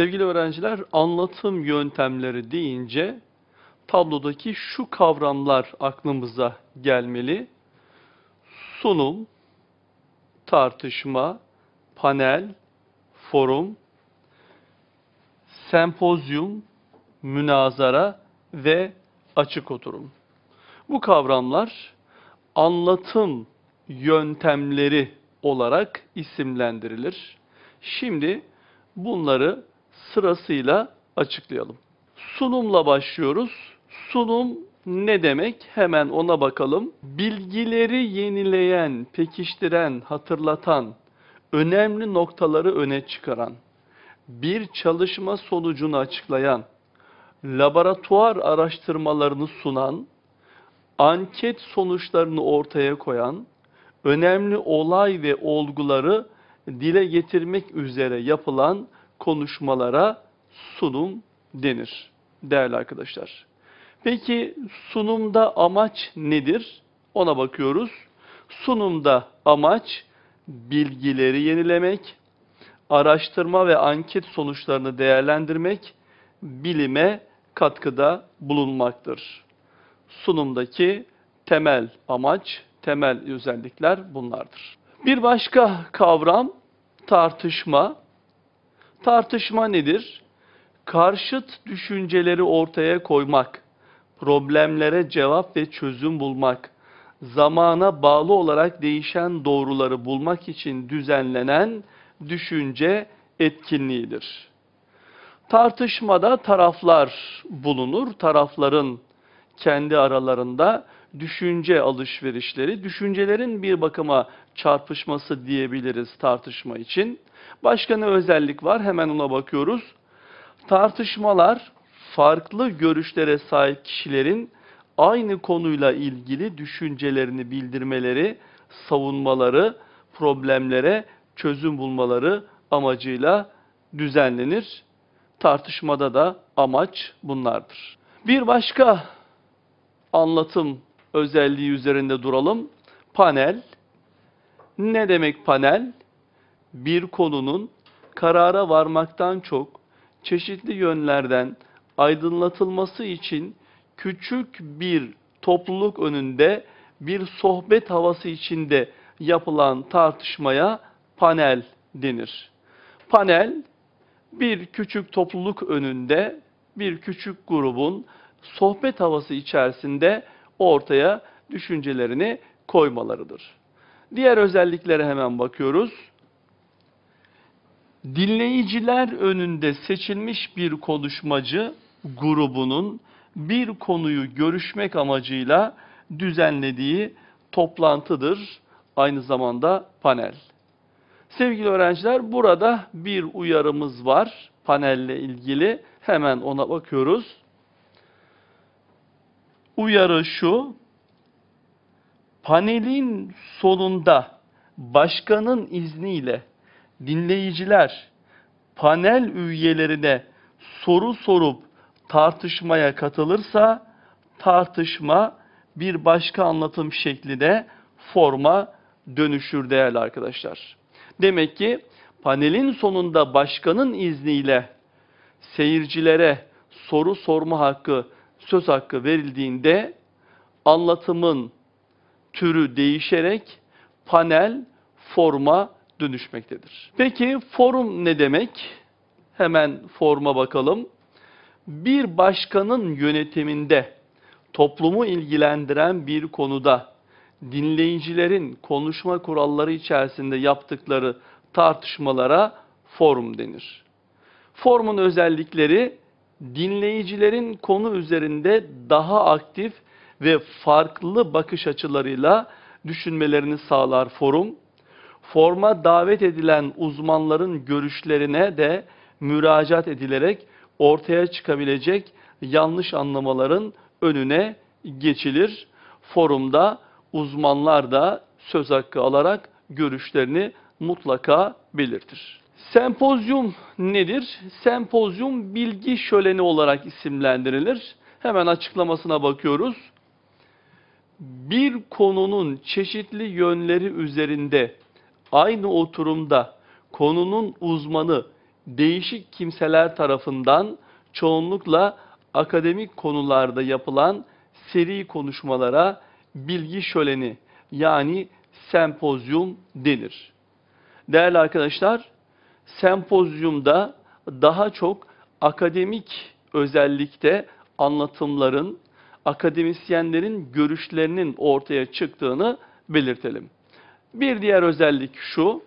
Sevgili öğrenciler, anlatım yöntemleri deyince tablodaki şu kavramlar aklımıza gelmeli. Sunum, tartışma, panel, forum, sempozyum, münazara ve açık oturum. Bu kavramlar anlatım yöntemleri olarak isimlendirilir. Şimdi bunları sırasıyla açıklayalım. Sunumla başlıyoruz. Sunum ne demek? Hemen ona bakalım. Bilgileri yenileyen, pekiştiren, hatırlatan, önemli noktaları öne çıkaran, bir çalışma sonucunu açıklayan, laboratuvar araştırmalarını sunan, anket sonuçlarını ortaya koyan, önemli olay ve olguları dile getirmek üzere yapılan konuşmalara sunum denir değerli arkadaşlar. Peki sunumda amaç nedir? Ona bakıyoruz. Sunumda amaç bilgileri yenilemek, araştırma ve anket sonuçlarını değerlendirmek, bilime katkıda bulunmaktır. Sunumdaki temel amaç, temel özellikler bunlardır. Bir başka kavram tartışma. Tartışma nedir? Karşıt düşünceleri ortaya koymak, problemlere cevap ve çözüm bulmak, zamana bağlı olarak değişen doğruları bulmak için düzenlenen düşünce etkinliğidir. Tartışmada taraflar bulunur. Tarafların kendi aralarında düşünce alışverişleri, düşüncelerin bir bakıma çarpışması diyebiliriz tartışma için. Başka ne özellik var? Hemen ona bakıyoruz. Tartışmalar farklı görüşlere sahip kişilerin aynı konuyla ilgili düşüncelerini bildirmeleri, savunmaları, problemlere çözüm bulmaları amacıyla düzenlenir. Tartışmada da amaç bunlardır. Bir başka anlatım özelliği üzerinde duralım. Panel. Ne demek panel? Bir konunun karara varmaktan çok çeşitli yönlerden aydınlatılması için küçük bir topluluk önünde bir sohbet havası içinde yapılan tartışmaya panel denir. Panel bir küçük topluluk önünde bir küçük grubun sohbet havası içerisinde ortaya düşüncelerini koymalarıdır. Diğer özelliklere hemen bakıyoruz. Dinleyiciler önünde seçilmiş bir konuşmacı grubunun bir konuyu görüşmek amacıyla düzenlediği toplantıdır. Aynı zamanda panel. Sevgili öğrenciler burada bir uyarımız var panelle ilgili. Hemen ona bakıyoruz. Uyarı şu, panelin sonunda başkanın izniyle dinleyiciler panel üyelerine soru sorup tartışmaya katılırsa tartışma bir başka anlatım şekline forma dönüşür değerli arkadaşlar. Demek ki panelin sonunda başkanın izniyle seyircilere soru sorma hakkı, söz hakkı verildiğinde anlatımın türü değişerek panel forma dönüşmektedir. Peki forum ne demek? Hemen forma bakalım. Bir başkanın yönetiminde toplumu ilgilendiren bir konuda dinleyicilerin konuşma kuralları içerisinde yaptıkları tartışmalara forum denir. Formun özellikleri dinleyicilerin konu üzerinde daha aktif ve farklı bakış açılarıyla düşünmelerini sağlar forum. Forma davet edilen uzmanların görüşlerine de müracaat edilerek ortaya çıkabilecek yanlış anlamaların önüne geçilir. Forumda uzmanlar da söz hakkı alarak görüşlerini mutlaka belirtir. Sempozyum nedir? Sempozyum bilgi şöleni olarak isimlendirilir. Hemen açıklamasına bakıyoruz. Bir konunun çeşitli yönleri üzerinde aynı oturumda konunun uzmanı değişik kimseler tarafından çoğunlukla akademik konularda yapılan seri konuşmalara bilgi şöleni yani sempozyum denir. Değerli arkadaşlar, sempozyumda daha çok akademik özellikte anlatımların, akademisyenlerin görüşlerinin ortaya çıktığını belirtelim. Bir diğer özellik şu,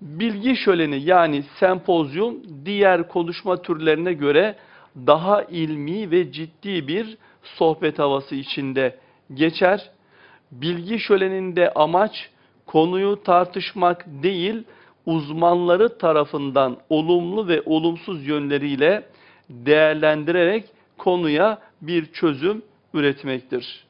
bilgi şöleni yani sempozyum diğer konuşma türlerine göre daha ilmi ve ciddi bir sohbet havası içinde geçer. Bilgi şöleninde amaç konuyu tartışmak değil, uzmanları tarafından olumlu ve olumsuz yönleriyle değerlendirerek konuya bir çözüm üretmektir.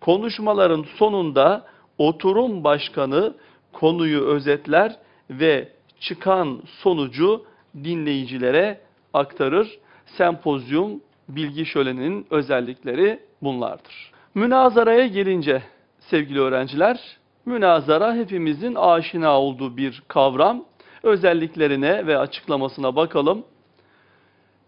Konuşmaların sonunda oturum başkanı konuyu özetler ve çıkan sonucu dinleyicilere aktarır. Sempozyum bilgi şöleninin özellikleri bunlardır. Münazaraya gelince sevgili öğrenciler, münazara hepimizin aşina olduğu bir kavram. Özelliklerine ve açıklamasına bakalım.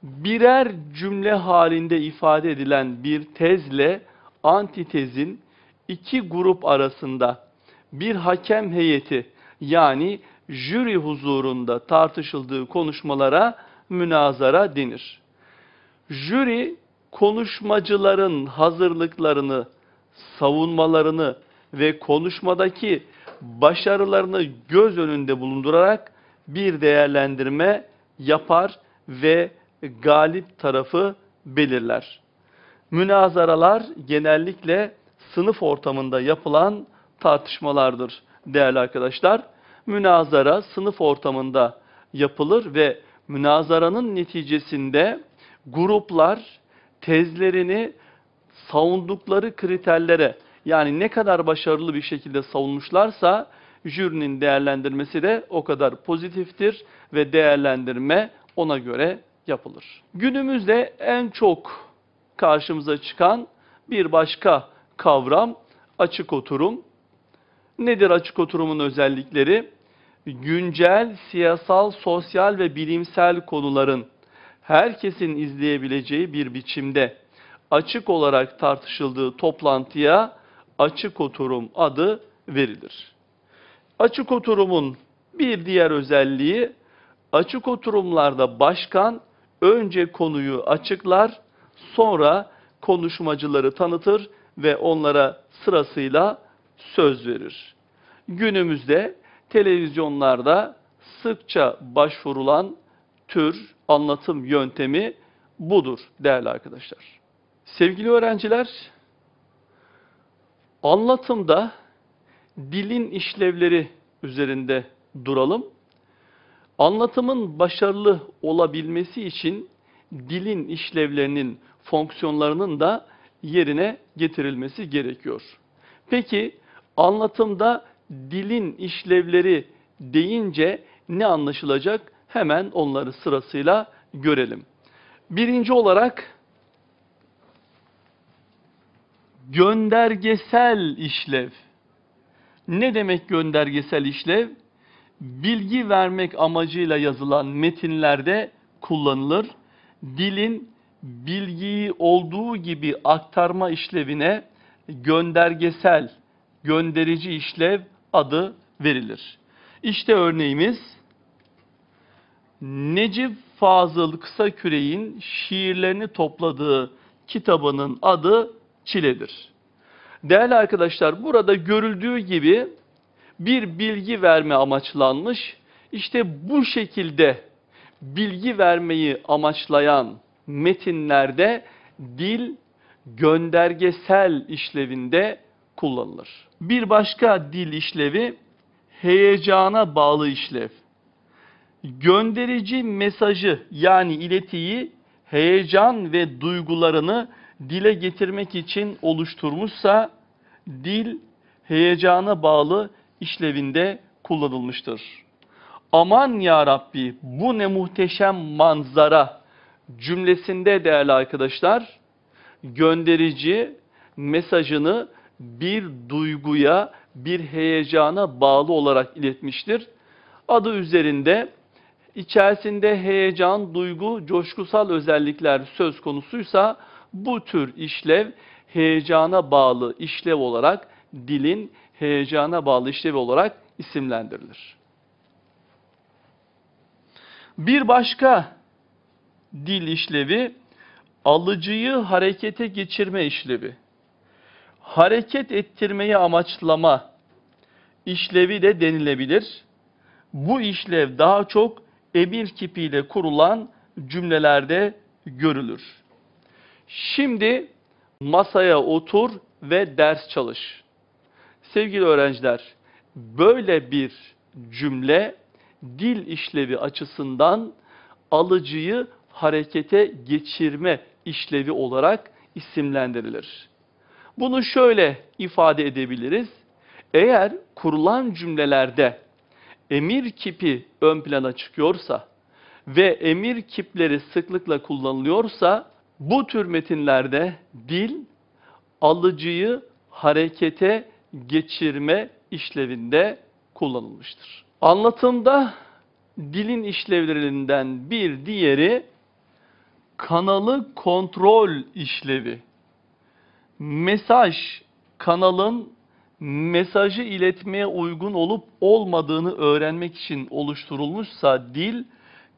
Birer cümle halinde ifade edilen bir tezle antitezin iki grup arasında bir hakem heyeti yani jüri huzurunda tartışıldığı konuşmalara münazara denir. Jüri konuşmacıların hazırlıklarını, savunmalarını ve konuşmadaki başarılarını göz önünde bulundurarak bir değerlendirme yapar ve galip tarafı belirler. Münazaralar genellikle sınıf ortamında yapılan tartışmalardır değerli arkadaşlar. Münazara sınıf ortamında yapılır ve münazaranın neticesinde gruplar tezlerini savundukları kriterlere yani ne kadar başarılı bir şekilde savunmuşlarsa jürinin değerlendirmesi de o kadar pozitiftir ve değerlendirme ona göre yapılır. Günümüzde en çok karşımıza çıkan bir başka kavram açık oturum. Nedir açık oturumun özellikleri? Güncel, siyasal, sosyal ve bilimsel konuların herkesin izleyebileceği bir biçimde açık olarak tartışıldığı toplantıya açık oturum adı verilir. Açık oturumun bir diğer özelliği açık oturumlarda başkan önce konuyu açıklar, sonra konuşmacıları tanıtır ve onlara sırasıyla söz verir. Günümüzde televizyonlarda sıkça başvurulan tür anlatım yöntemi budur değerli arkadaşlar. Sevgili öğrenciler, anlatımda dilin işlevleri üzerinde duralım. Anlatımın başarılı olabilmesi için dilin işlevlerinin, fonksiyonlarının da yerine getirilmesi gerekiyor. Peki anlatımda dilin işlevleri deyince ne anlaşılacak? Hemen onları sırasıyla görelim. Birinci olarak göndergesel işlev. Ne demek göndergesel işlev? Bilgi vermek amacıyla yazılan metinlerde kullanılır. Dilin bilgiyi olduğu gibi aktarma işlevine göndergesel, gönderici işlev adı verilir. İşte örneğimiz Necip Fazıl Kısaküre'nin şiirlerini topladığı kitabının adı Çiledir. Değerli arkadaşlar burada görüldüğü gibi bir bilgi verme amaçlanmış. İşte bu şekilde bilgi vermeyi amaçlayan metinlerde dil göndergesel işlevinde kullanılır. Bir başka dil işlevi heyecana bağlı işlev. Gönderici mesajı yani iletiyi heyecan ve duygularını dile getirmek için oluşturmuşsa dil heyecana bağlı işlevinde kullanılmıştır. Aman ya Rabbi bu ne muhteşem manzara cümlesinde değerli arkadaşlar gönderici mesajını bir duyguya, bir heyecana bağlı olarak iletmiştir. Adı üzerinde içerisinde heyecan, duygu, coşkusal özellikler söz konusuysa bu tür işlev heyecana bağlı işlev olarak dilin heyecana bağlı işlevi olarak isimlendirilir. Bir başka dil işlevi alıcıyı harekete geçirme işlevi. Hareket ettirmeyi amaçlama işlevi de denilebilir. Bu işlev daha çok emir kipiyle kurulan cümlelerde görülür. Şimdi masaya otur ve ders çalış. Sevgili öğrenciler, böyle bir cümle dil işlevi açısından alıcıyı harekete geçirme işlevi olarak isimlendirilir. Bunu şöyle ifade edebiliriz. Eğer kurulan cümlelerde emir kipi ön plana çıkıyorsa ve emir kipleri sıklıkla kullanılıyorsa bu tür metinlerde dil alıcıyı harekete geçirme işlevinde kullanılmıştır. Anlatımda dilin işlevlerinden bir diğeri kanalı kontrol işlevi. Mesaj kanalın mesajı iletmeye uygun olup olmadığını öğrenmek için oluşturulmuşsa dil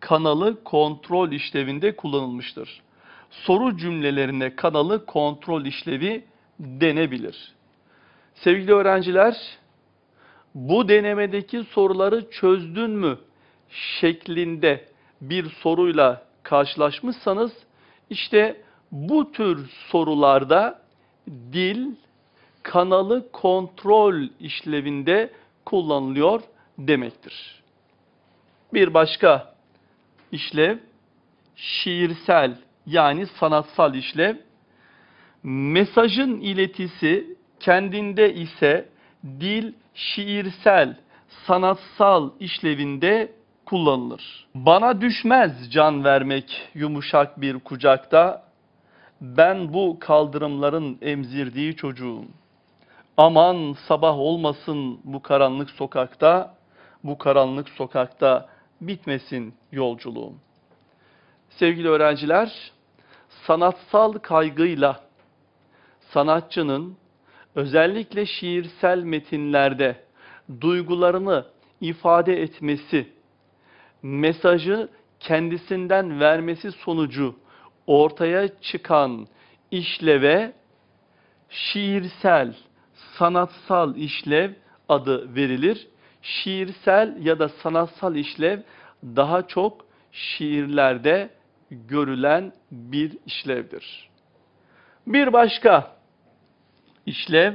kanalı kontrol işlevinde kullanılmıştır. Soru cümlelerine kanalı kontrol işlevi denebilir. Sevgili öğrenciler, bu denemedeki soruları çözdün mü şeklinde bir soruyla karşılaşmışsanız işte bu tür sorularda dil kanalı kontrol işlevinde kullanılıyor demektir. Bir başka işlev şiirsel yani sanatsal işlev. Mesajın iletisi kendinde ise dil şiirsel, sanatsal işlevinde kullanılır. Bana düşmez can vermek yumuşak bir kucakta, ben bu kaldırımların emzirdiği çocuğum. Aman sabah olmasın bu karanlık sokakta, bu karanlık sokakta bitmesin yolculuğum. Sevgili öğrenciler, sanatsal kaygıyla sanatçının özellikle şiirsel metinlerde duygularını ifade etmesi, mesajı kendisinden vermesi sonucu ortaya çıkan işleve şiirsel, sanatsal işlev adı verilir. Şiirsel ya da sanatsal işlev daha çok şiirlerde görülen bir işlevdir. Bir başka işlev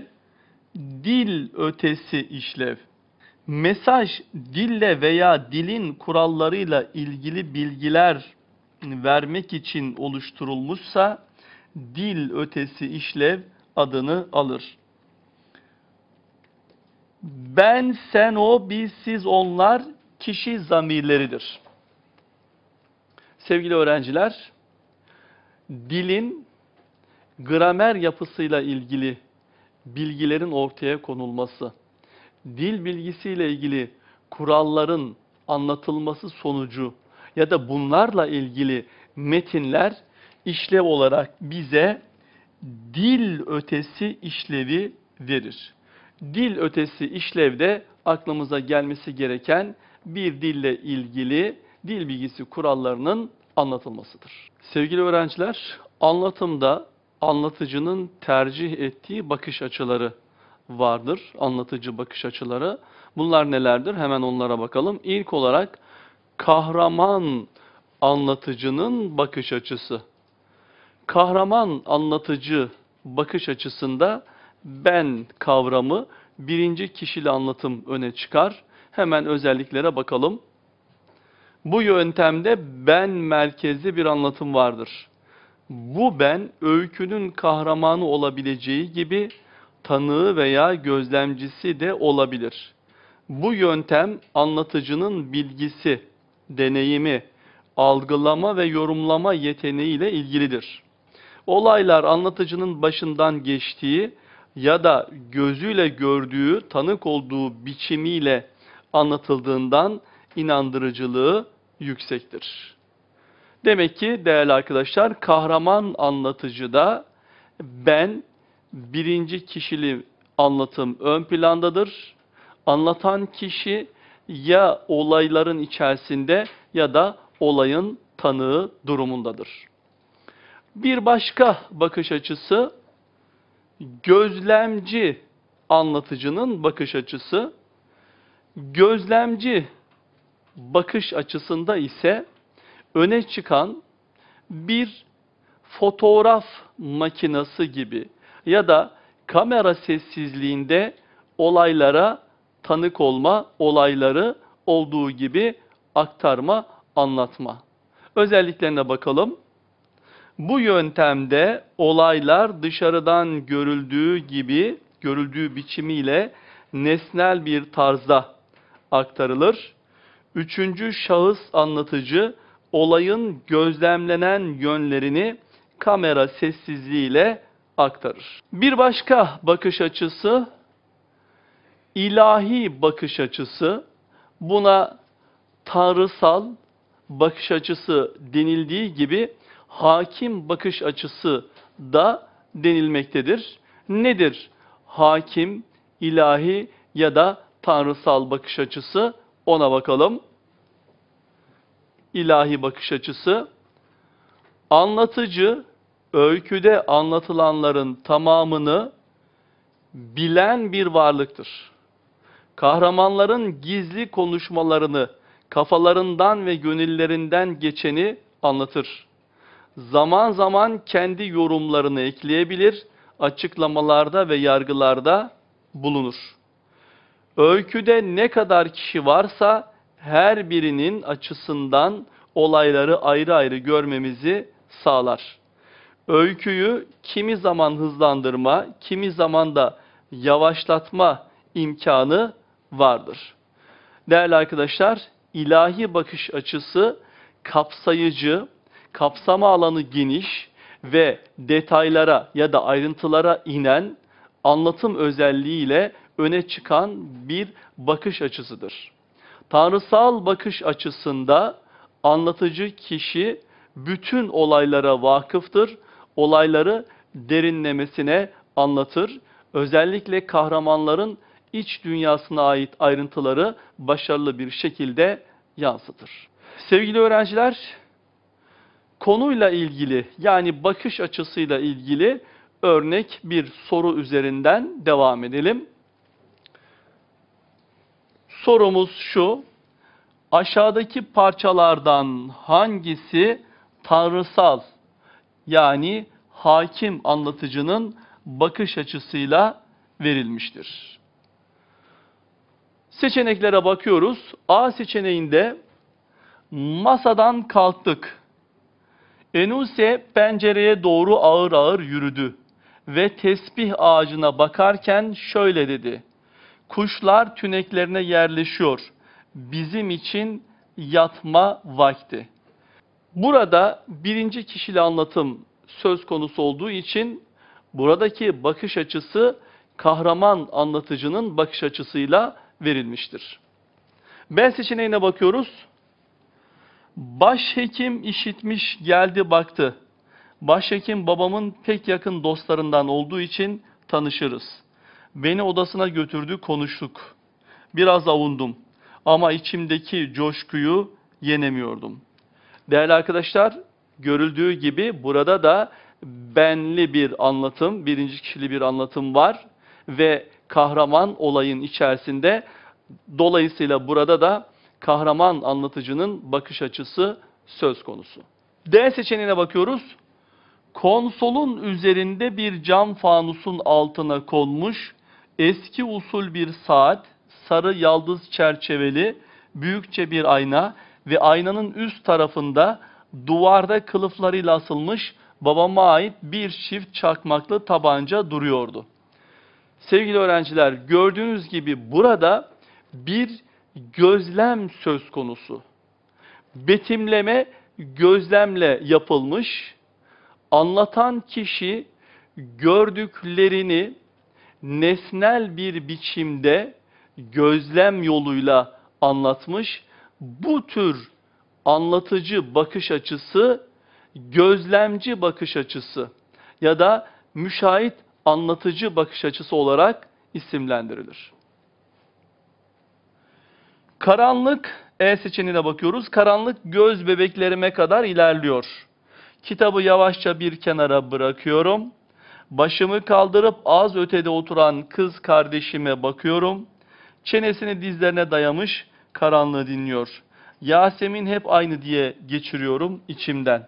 dil ötesi işlev. Mesaj dille veya dilin kurallarıyla ilgili bilgiler vermek için oluşturulmuşsa dil ötesi işlev adını alır. Ben, sen, o, biz, siz, onlar kişi zamirleridir. Sevgili öğrenciler, dilin gramer yapısıyla ilgili bilgilerin ortaya konulması, dil bilgisiyle ilgili kuralların anlatılması sonucu ya da bunlarla ilgili metinler işlev olarak bize dil ötesi işlevi verir. Dil ötesi işlevde aklımıza gelmesi gereken bir dille ilgili dil bilgisi kurallarının anlatılmasıdır. Sevgili öğrenciler, anlatımda anlatıcının tercih ettiği bakış açıları vardır. Anlatıcı bakış açıları. Bunlar nelerdir? Hemen onlara bakalım. İlk olarak kahraman anlatıcının bakış açısı. Kahraman anlatıcı bakış açısında ben kavramı birinci kişili anlatım öne çıkar. Hemen özelliklere bakalım. Bu yöntemde ben merkezli bir anlatım vardır. Bu ben öykünün kahramanı olabileceği gibi tanığı veya gözlemcisi de olabilir. Bu yöntem anlatıcının bilgisi, deneyimi, algılama ve yorumlama yeteneğiyle ilgilidir. Olaylar anlatıcının başından geçtiği ya da gözüyle gördüğü, tanık olduğu biçimiyle anlatıldığından inandırıcılığı yüksektir. Demek ki değerli arkadaşlar kahraman anlatıcıda ben birinci kişili anlatım ön plandadır. Anlatan kişi ya olayların içerisinde ya da olayın tanığı durumundadır. Bir başka bakış açısı gözlemci anlatıcının bakış açısı. Gözlemci bakış açısında ise öne çıkan bir fotoğraf makinesi gibi ya da kamera sessizliğinde olaylara tanık olma, olayları olduğu gibi aktarma, anlatma. Özelliklerine bakalım. Bu yöntemde olaylar dışarıdan görüldüğü gibi, görüldüğü biçimiyle nesnel bir tarzda aktarılır. Üçüncü şahıs anlatıcı olayın gözlemlenen yönlerini kamera sessizliğiyle aktarır. Bir başka bakış açısı ilahi bakış açısı. Buna tanrısal bakış açısı denildiği gibi hakim bakış açısı da denilmektedir. Nedir hakim, ilahi ya da tanrısal bakış açısı? Ona bakalım. İlahi bakış açısı. Anlatıcı öyküde anlatılanların tamamını bilen bir varlıktır. Kahramanların gizli konuşmalarını, kafalarından ve gönüllerinden geçeni anlatır. Zaman zaman kendi yorumlarını ekleyebilir, açıklamalarda ve yargılarda bulunur. Öyküde ne kadar kişi varsa her birinin açısından olayları ayrı ayrı görmemizi sağlar. Öyküyü kimi zaman hızlandırma, kimi zaman da yavaşlatma imkanı vardır. Değerli arkadaşlar, ilahi bakış açısı kapsayıcı, kapsama alanı geniş ve detaylara ya da ayrıntılara inen anlatım özelliğiyle öne çıkan bir bakış açısıdır. Tanrısal bakış açısında anlatıcı kişi bütün olaylara vakıftır, olayları derinlemesine anlatır. Özellikle kahramanların iç dünyasına ait ayrıntıları başarılı bir şekilde yansıtır. Sevgili öğrenciler, konuyla ilgili yani bakış açısıyla ilgili örnek bir soru üzerinden devam edelim. Sorumuz şu, aşağıdaki parçalardan hangisi tanrısal yani hakim anlatıcının bakış açısıyla verilmiştir? Seçeneklere bakıyoruz. A seçeneğinde masadan kalktık. Enuse pencereye doğru ağır ağır yürüdü ve tesbih ağacına bakarken şöyle dedi. Kuşlar tüneklerine yerleşiyor. Bizim için yatma vakti. Burada birinci kişili anlatım söz konusu olduğu için buradaki bakış açısı kahraman anlatıcının bakış açısıyla verilmiştir. B seçeneğine bakıyoruz. Başhekim işitmiş geldi baktı. Başhekim babamın pek yakın dostlarından olduğu için tanışırız. Beni odasına götürdü konuştuk. Biraz avundum ama içimdeki coşkuyu yenemiyordum. Değerli arkadaşlar görüldüğü gibi burada da benli bir anlatım, birinci kişili bir anlatım var ve kahraman olayın içerisinde. Dolayısıyla burada da kahraman anlatıcının bakış açısı söz konusu. D seçeneğine bakıyoruz. Konsolun üzerinde bir cam fanusun altına konmuş eski usul bir saat, sarı yaldız çerçeveli, büyükçe bir ayna ve aynanın üst tarafında duvarda kılıflarıyla asılmış babama ait bir çift çakmaklı tabanca duruyordu. Sevgili öğrenciler gördüğünüz gibi burada bir gözlem söz konusu. Betimleme gözlemle yapılmış. Anlatan kişi gördüklerini nesnel bir biçimde gözlem yoluyla anlatmış. Bu tür anlatıcı bakış açısı, gözlemci bakış açısı ya da müşahit anlatıcı bakış açısı olarak isimlendirilir. Karanlık E seçeneğine bakıyoruz. Karanlık göz bebeklerime kadar ilerliyor. Kitabı yavaşça bir kenara bırakıyorum. Başımı kaldırıp az ötede oturan kız kardeşime bakıyorum. Çenesini dizlerine dayamış karanlığı dinliyor. Yasemin hep aynı diye geçiriyorum içimden.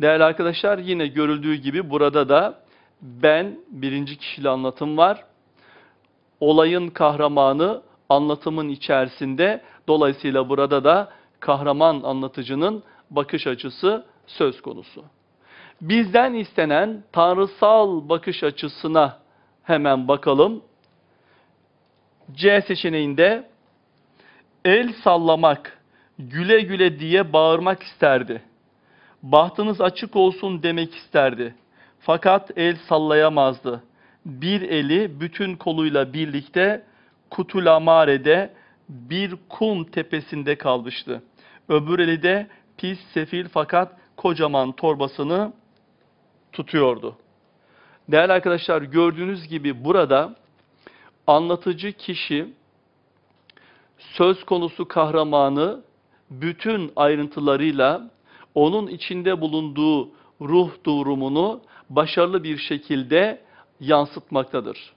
Değerli arkadaşlar yine görüldüğü gibi burada da ben birinci kişili anlatım var. Olayın kahramanı anlatımın içerisinde dolayısıyla burada da kahraman anlatıcının bakış açısı söz konusu. Bizden istenen tanrısal bakış açısına hemen bakalım. C seçeneğinde el sallamak, güle güle diye bağırmak isterdi. Bahtınız açık olsun demek isterdi. Fakat el sallayamazdı. Bir eli bütün koluyla birlikte Kutulamare'de bir kum tepesinde kalmıştı. Öbür eli de pis, sefil fakat kocaman torbasını tutuyordu. Değerli arkadaşlar gördüğünüz gibi burada anlatıcı kişi söz konusu kahramanı bütün ayrıntılarıyla onun içinde bulunduğu ruh durumunu başarılı bir şekilde yansıtmaktadır.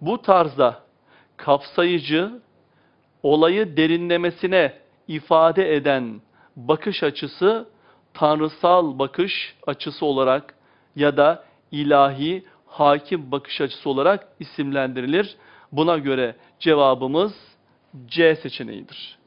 Bu tarzda kapsayıcı, olayı derinlemesine ifade eden bakış açısı tanrısal bakış açısı olarak ya da ilahi hakim bakış açısı olarak isimlendirilir. Buna göre cevabımız C seçeneğidir.